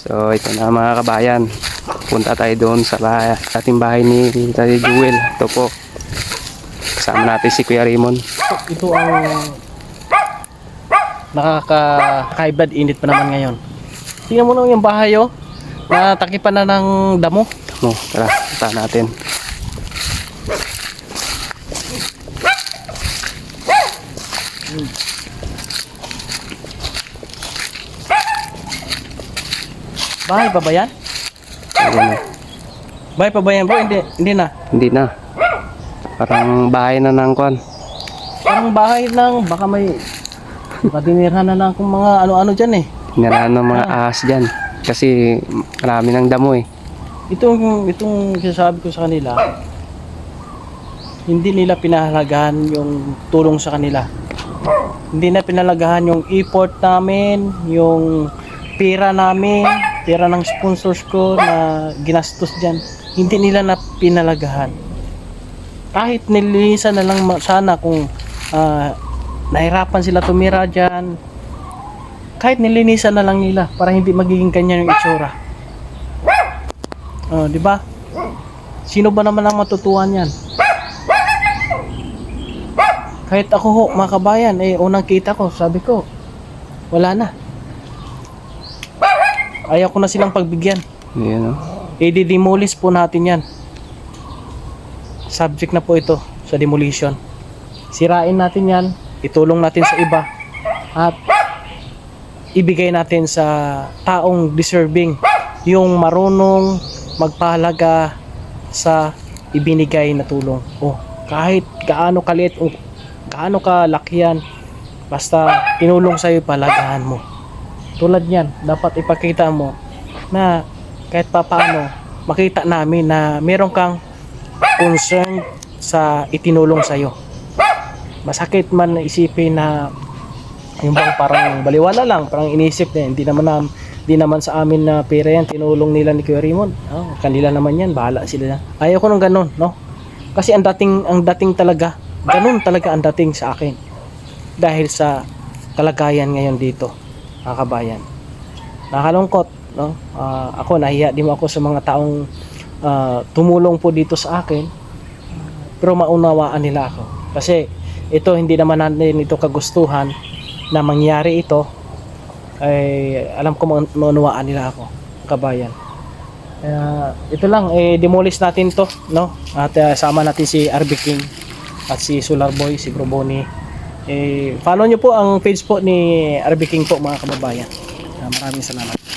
So ito na mga kabayan. Punta tayo doon sa bahay, ating bahay ni Tayo Jewel. Ito po. Kasama natin si Kuya Raymond. Ito ang nakaka-kaibad init pa naman ngayon. Tingnan mo naman yung bahay oh. Natakipan na ng damo. Mo, tara, punta natin. Bahay pa ba yan? Ayan na. Bahay pa ba yan bro? Hindi, hindi na. Hindi na. Parang bahay na ng kwan. Parang bahay lang. Baka may Kadinirhan na lang kung mga ano-ano dyan eh. Hinaraan ng mga ahas dyan. Kasi marami ng damo eh. Itong, itong sinasabi ko sa kanila, hindi nila pinahalagahan yung tulong sa kanila. Hindi na pinalagahan yung effort namin, yung pera namin, pera ng sponsors ko na ginastos dyan. Hindi nila na pinalagahan. Kahit nilinisan na lang sana kung ah, nahirapan sila tumira dyan, kahit nilinisan na lang nila para hindi magiging ganyan yung itsura. Oh, di ba? Sino ba naman ang matutuwan yan? Kahit ako ho, mga kabayan, eh, unang kita ko, sabi ko, wala na. Ayaw ko na silang pagbigyan. Ayan o. I-demolish po natin yan. Subject na po ito sa demolition. Sirain natin yan, itulong natin sa iba, at ibigay natin sa taong deserving yung marunong magpahalaga sa ibinigay na tulong. Oh, kahit gaano kaliit o gaano kalaki yan, basta tinulong sa'yo, palagahan mo. Tulad yan, dapat ipakita mo na kahit pa paano, makita namin na meron kang concern sa itinulong sa'yo. Masakit man isipin na yung bang parang baliwala lang, parang inisip na hindi naman na, hindi naman sa amin na pera yan, tinulong nila ni Kuya Raymond. Oh, kanila naman yan, bahala sila na. Ayaw ko nung ganun, no? Kasi ang dating, ang dating talaga, ganun talaga ang dating sa akin. Dahil sa kalagayan ngayon dito, mga kabayan. Nakalungkot, no? Ah, ako, nahiya din ako sa mga taong ah, tumulong po dito sa akin. Pero maunawaan nila ako. Kasi ito, hindi naman natin ito kagustuhan na mangyari ito ay alam ko ma- maunawaan nila ako kabayan Kaya, ito lang eh demolish natin to no at uh, sama natin si RB King at si Solar Boy si Bro Bonnie eh follow nyo po ang page po ni RB King po mga kababayan. Ah, maraming salamat